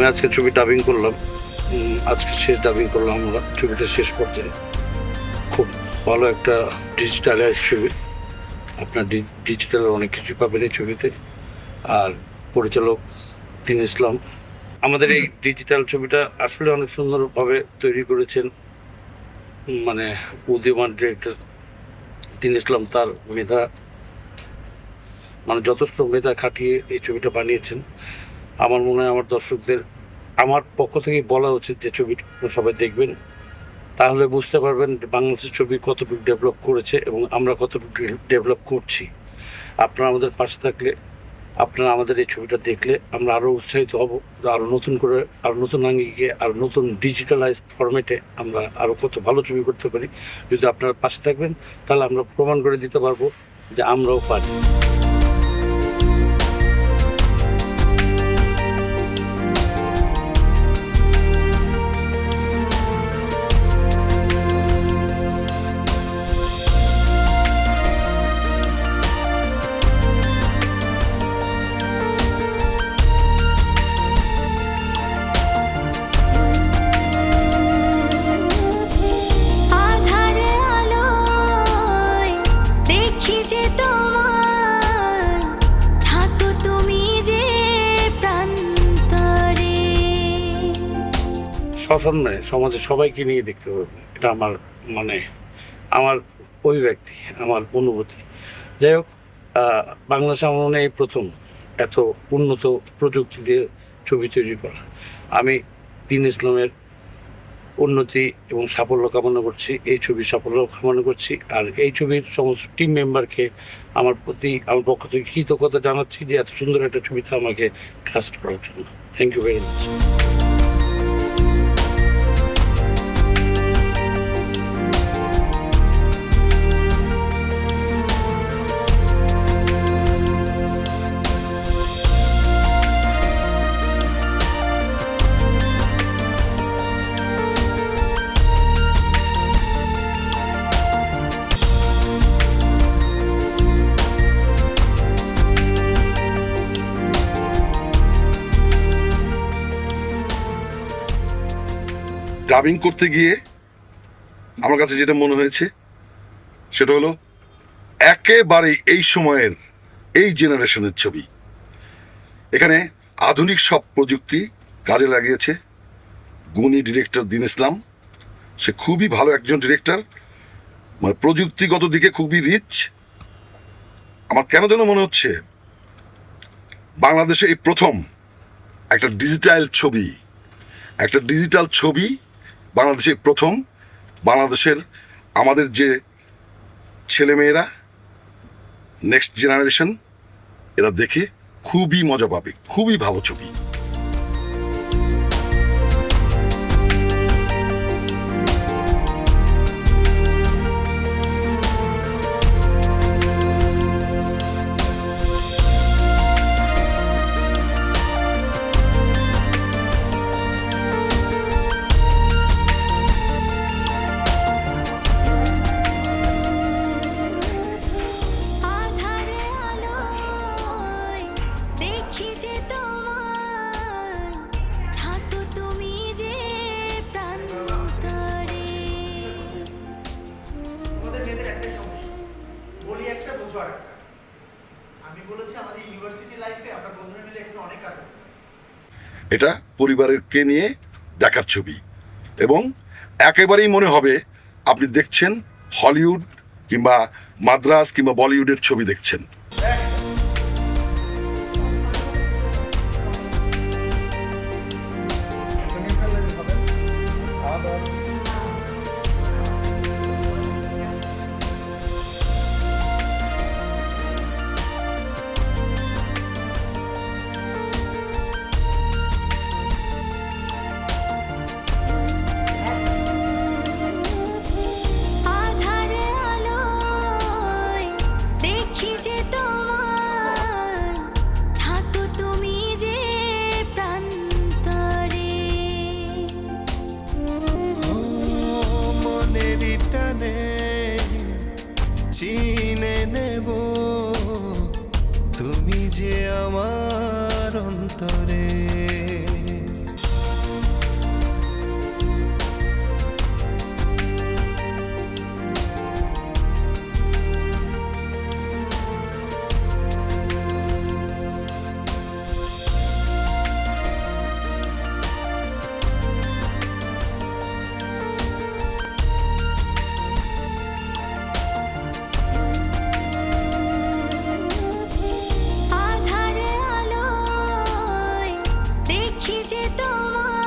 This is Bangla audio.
আমি আজকে ছবি ডাবিং করলাম। আজকে শেষ ডাবিং করলাম আমরা। ছবিটা শেষ পর্যায়ে খুব ভালো একটা ডিজিটালাইজ ছবি। আপনার ডিজিটাল অনেক কিছু পাবেন এই ছবিতে। আর পরিচালক তিন ইসলাম। আমাদের এই ডিজিটাল ছবিটা আসলে অনেক সুন্দরভাবে তৈরি করেছেন। মানে উদীয়মান ডিরেক্টর তিন ইসলাম, তার মেধা মানে যথেষ্ট মেধা খাটিয়ে এই ছবিটা বানিয়েছেন। আমার মনে হয় আমার দর্শকদের, আমার পক্ষ থেকে বলা উচিত যে ছবিটা সবাই দেখবেন। তাহলে বুঝতে পারবেন বাংলাদেশের ছবি কতটুকু ডেভেলপ করেছে এবং আমরা কতটুকু ডেভেলপ করছি। আপনারা আমাদের পাশে থাকলে, আপনারা আমাদের এই ছবিটা দেখলে আমরা আরও উৎসাহিত হব আরও নতুন করে আরও নতুন আঙ্গিকে আরও নতুন ডিজিটালাইজ ফরম্যাটে আমরা আরও কত ভালো ছবি করতে পারি। যদি আপনারা পাশে থাকবেন, তাহলে আমরা প্রমাণ করে দিতে পারব যে আমরাও পারি। শ্মশানে সমাজে সবাইকে নিয়ে দেখতে হবে। এটা আমার মানে আমার অভিব্যক্তি আমার অনুভূতি। যাই হোক আহ, বাংলাদেশে আমার মনে এই প্রথম এত উন্নত প্রযুক্তি দিয়ে ছবি তৈরি করা। আমি দিন ইসলামের উন্নতি এবং সাফল্য কামনা করছি এই ছবির সাফল্য কামনা করছি আর এই ছবির সমস্ত টিম মেম্বারকে আমার প্রতি আমার পক্ষ থেকে কৃতজ্ঞতা জানাচ্ছি যে এত সুন্দর একটা ছবিতে আমাকে কাস্ট করার জন্য। Thank you very much dubbing করতে গিয়ে আমার কাছে যেটা মনে হয়েছে, সেটা হলো একেবারে এই সময়ের এই জেনারেশনের ছবি। এখানে আধুনিক সব প্রযুক্তি কাজে লাগিয়েছে। গুণী ডিরেক্টর দিন ইসলাম, সে খুবই ভালো একজন ডিরেক্টর। মানে প্রযুক্তিগত দিকে খুবই রিচ আমার কেন যেন মনে হচ্ছে, বাংলাদেশে এই প্রথম একটা ডিজিটাল ছবি, একটা ডিজিটাল ছবি বাংলাদেশে প্রথম, বাংলাদেশের আমাদের যে ছেলেমেয়েরা নেক্সট জেনারেশন এরা দেখে খুবই মজা পাবে, খুবই ভালো ছবি। আমাদের পরিবারের কে এটা নিয়ে দেখার ছবি। এবং একেবারেই মনে হবে আপনি দেখছেন হলিউড কিংবা মাদ্রাস কিংবা বলিউডের ছবি দেখছেন। যে তোমার